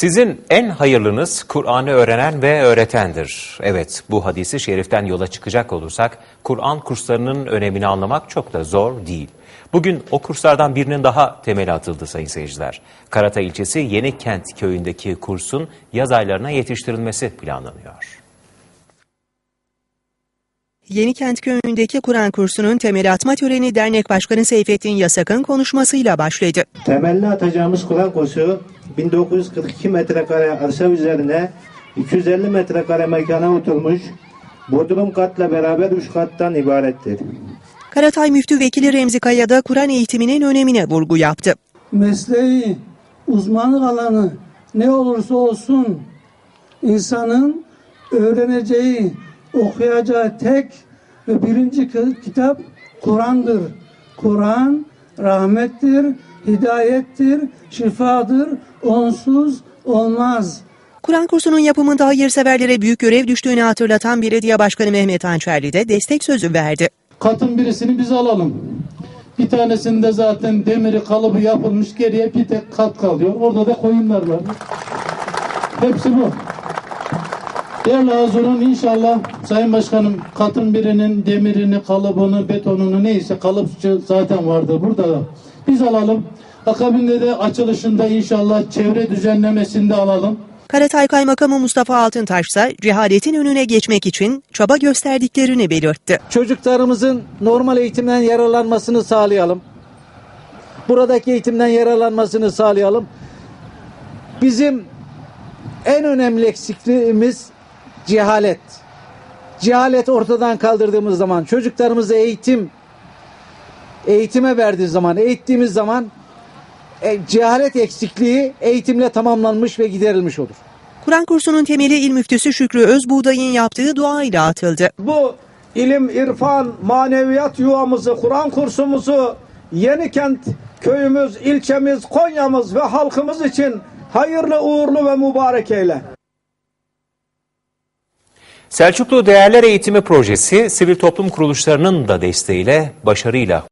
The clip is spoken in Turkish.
Sizin en hayırlınız Kur'an'ı öğrenen ve öğretendir. Evet bu hadisi şeriften yola çıkacak olursak Kur'an kurslarının önemini anlamak çok da zor değil. Bugün o kurslardan birinin daha temeli atıldı sayın seyirciler. Karata ilçesi Yeni Kent köyündeki kursun yaz aylarına yetiştirilmesi planlanıyor. Yenikent Köyü'ndeki Kur'an kursunun temel atma töreni dernek başkanı Seyfettin Yasak'ın konuşmasıyla başladı. Temelli atacağımız Kur'an kursu 1942 metrekare arsa üzerine 250 metrekare mekana oturmuş bodrum katla beraber 3 kattan ibarettir. Karatay Müftü Vekili Remzi Kaya da Kur'an eğitiminin önemine vurgu yaptı. mesleği, uzmanlık alanı ne olursa olsun insanın öğreneceği, okuyacağı tek ve birinci ki- kitap Kur'an'dır. Kur'an rahmettir, hidayettir, şifadır, onsuz olmaz. Kur'an kursunun yapımında hayırseverlere büyük görev düştüğünü hatırlatan Belediye Başkanı Mehmet Hançerli de destek sözü verdi. katın birisini biz alalım. Bir tanesinde zaten demiri kalıbı yapılmış geriye bir tek kat kalıyor. Orada da koyunlar var. Hepsi bu. Değerli Hazırın inşallah Sayın Başkanım katın birinin demirini, kalıbını, betonunu neyse kalıpçı zaten vardı burada da. Biz alalım. Akabinde de açılışında inşallah çevre düzenlemesinde alalım. Karatay Kaymakamı Mustafa Altıntaş ise cehaletin önüne geçmek için çaba gösterdiklerini belirtti. çocuklarımızın normal eğitimden yararlanmasını sağlayalım. Buradaki eğitimden yararlanmasını sağlayalım. Bizim en önemli eksikliğimiz cehalet. Cehalet ortadan kaldırdığımız zaman çocuklarımızı eğitim eğitime verdiği zaman, eğittiğimiz zaman e, cehalet eksikliği eğitimle tamamlanmış ve giderilmiş olur. Kur'an kursunun temeli İl Müftüsü Şükrü Özbuğday'ın yaptığı duayla atıldı. bu ilim, irfan, maneviyat yuvamızı, Kur'an kursumuzu Yenikent köyümüz, ilçemiz, Konya'mız ve halkımız için hayırlı, uğurlu ve mübarek eyle. Selçuklu Değerler Eğitimi Projesi sivil toplum kuruluşlarının da desteğiyle başarıyla